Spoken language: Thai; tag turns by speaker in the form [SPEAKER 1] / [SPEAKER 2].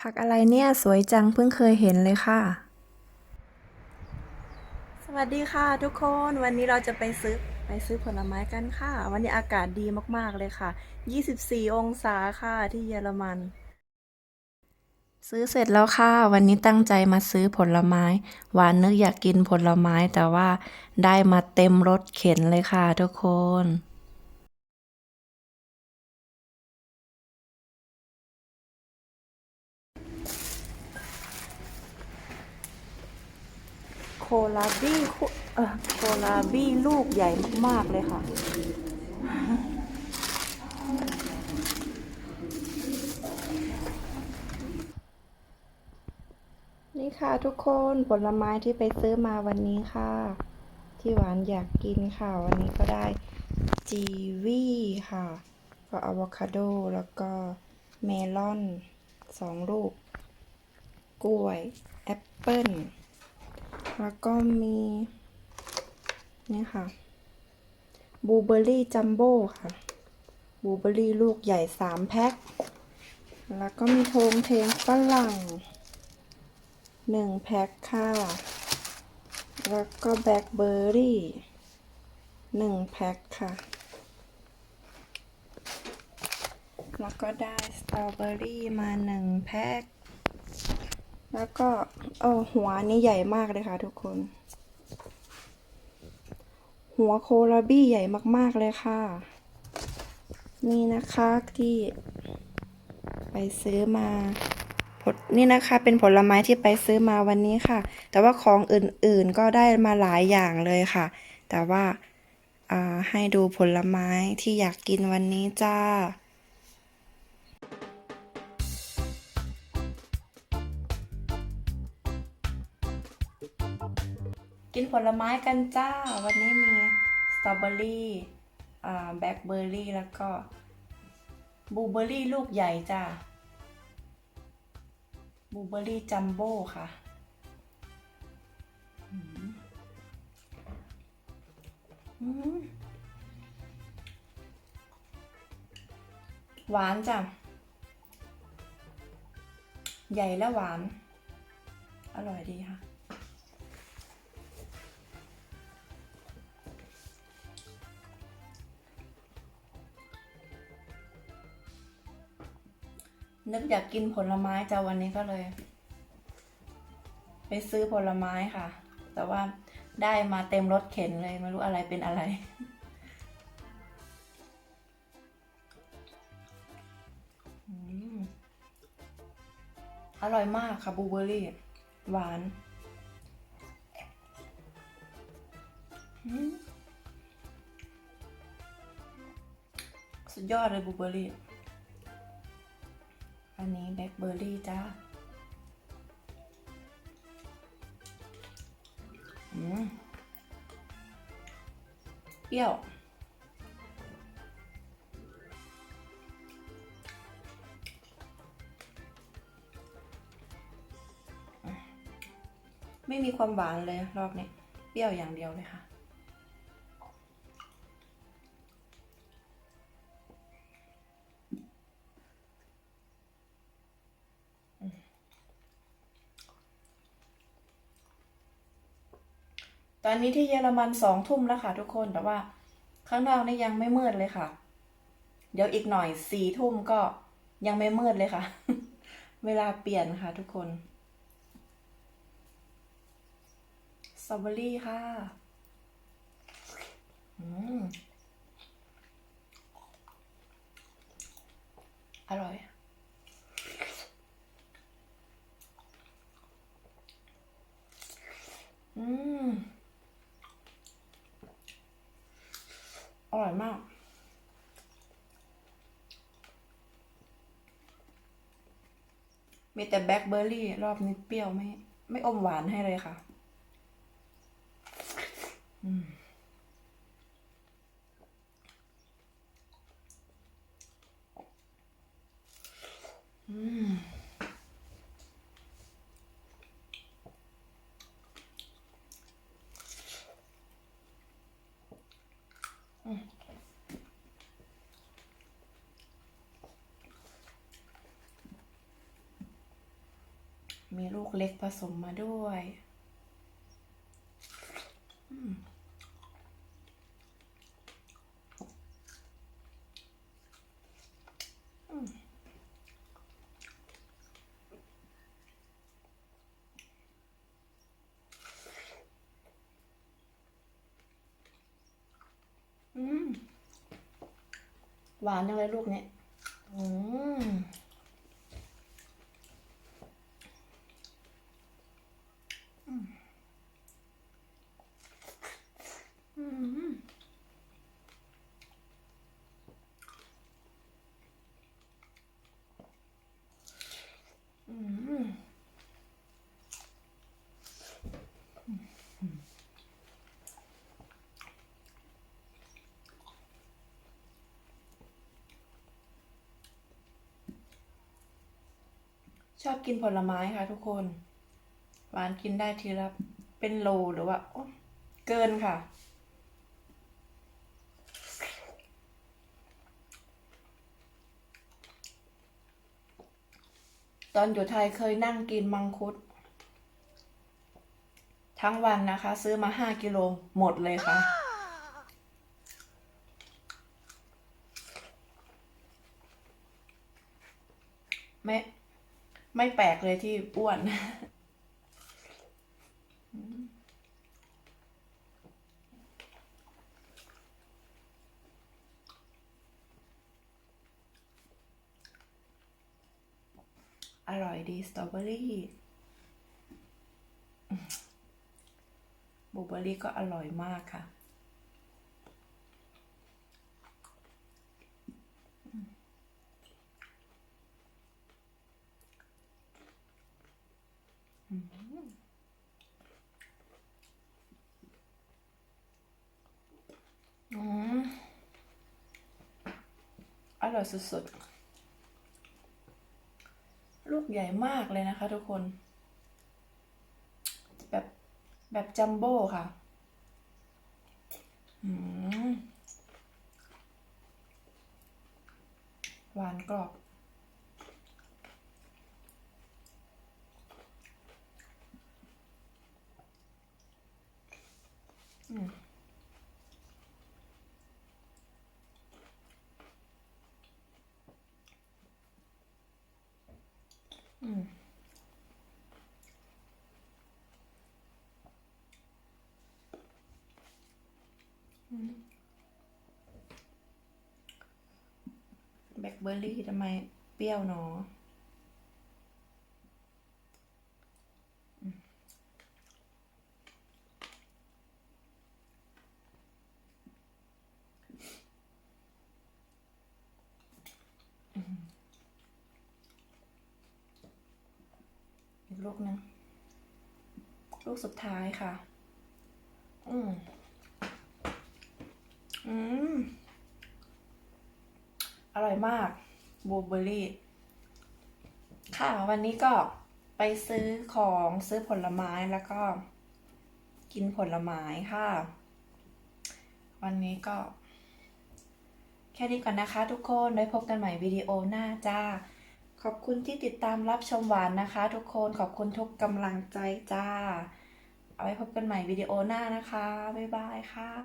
[SPEAKER 1] ผักอะไรเนี่ยสวยจังเพิ่งเคยเห็นเลยค่ะ สวัสดีค่ะทุกคนวันนี้เราจะไปซื้อไปซื้อผลไม้กันค่ะ วันนี้อากาศดีมากๆเลยค่ะ 24 องศาค่ะที่เยอรมัน ซื้อเสร็จแล้วค่ะ วันนี้ตั้งใจมาซื้อผลไม้ หวานนึกอยากกินผลไม้แต่ว่าได้มาเต็มรถเข็นเลยค่ะทุกคน โคลาบี้คุเออโคลาบี้ลูกใหญ่มาก ๆ เลยค่ะ นี่ค่ะทุกคนผลไม้ที่ไปซื้อมาวันนี้ค่ะ ที่หวานอยากกินค่ะ วันนี้ก็ได้จีวีค่ะ ก็อะโวคาโด แล้วก็เมลอนสองลูก กล้วย แอปเปิ้ล แล้วก็มีนี่ค่ะบูเบอร์รี่จัมโบ้ค่ะบูเบอร์รี่ลูกใหญ่สามแพ็ค แล้วก็มีโทงเทงฝรั่งหนึ่งแพ็คค่ะ แล้วก็แบล็คเบอร์รี่หนึ่งแพ็คค่ะ แล้วก็ได้สตรอเบอรี่มาหนึ่งแพ็ค แล้วก็เออหัวนี่ใหญ่มากเลยค่ะทุกคน หัวโคลาบี้ใหญ่มากๆเลยค่ะ นี่นะคะที่ ไปซื้อมาผลนี่นะคะเป็นผลไม้ที่ไปซื้อมาวันนี้ค่ะ แต่ว่าของอื่นๆก็ได้มาหลายอย่างเลยค่ะ แต่ว่าาให้ดูผลไม้ที่อยากกินวันนี้จ้า กินผลไม้กันจ้า วันนี้มีสตรอเบอรี่อ่าแบล็คเบอร์รี่แล้วก็บลูเบอร์รี่ลูกใหญ่จ้าบลูเบอร์รี่จัมโบ้ค่ะหวานจ้ะ ใหญ่และหวาน อร่อยดีค่ะ นึกอยากกินผลไม้จ้าวันนี้ก็เลย ไปซื้อผลไม้ค่ะ แต่ว่าได้มาเต็มรถเข็นเลยไม่รู้อะไรเป็นอะไร อร่อยมากค่ะบลูเบอรี่ หวานสุดยอดเลยบลูเบอรี่ อันนี้แบล็คเบอร์รี่จ้าอืมเปรี้ยว ไม่มีความหวานเลยรอบนี้ เปรี้ยวอย่างเดียวเลยค่ะ อนนี้ที่เยอรมันสองทุ่มแล้วค่ะทุกคนแต่ว่าข้างนอกนี่ยังไม่มืดเลยค่ะ เดี๋ยวอีกหน่อยสี่ทุ่มก็ยังไม่มืดเลยค่ะ เวลาเปลี่ยนค่ะทุกคนสตรอเบอรี่ค่ะอืมอร่อย อืม อร่อยมาก มีแต่แบล็คเบอร์รี่รอบนี้เปรี้ยวไม่ไม่อมหวานให้เลยค่ะ อืมอืม มีลูกเล็กผสมมาด้วยอืมอืมหวานจังเลยลูกเนี่ย อืม อืม อืม ชอบกินผลไม้ค่ะทุกคน หวานกินได้ทีละเป็นโลหรือว่าเกินค่ะ ตอนอยู่ไทยเคยนั่งกินมังคุด ทั้งวันนะคะ ซื้อมาห้ากิโลหมดเลยค่ะไม่ ไม่แปลกเลยที่อ้วน อร่อยดีสตรอเบอรี่บลูเบอรี่ก็อร่อยมากค่ะ อืมอ ร่อยสุดๆ ลูกใหญ่มากเลยนะคะทุกคน แบบแบบจัมโบ้ค่ะหวานกรอบอืม อืมแบล็คเบอร์รี่ทำไมเปรี้ยวเนาะอืมอืมอีก ลูกหนึง ลูกสุดท้ายค่ะ อืมอืม อร่อยมากบลูเบอร์รี่ ค่ะวันนี้ก็ไปซื้อของซื้อผลไม้แล้วก็ กินผลไม้ค่ะ วันนี้ก็ แค่นี้ก่อนนะคะทุกคนไว้พบกันใหม่วิดีโอหน้าจ้า ขอบคุณที่ติดตามรับชมหวานนะคะ ทุกคนขอบคุณทุกกำลังใจจ้า เอาไว้พบกันใหม่วิดีโอหน้านะคะ บ๊ายบายค่ะ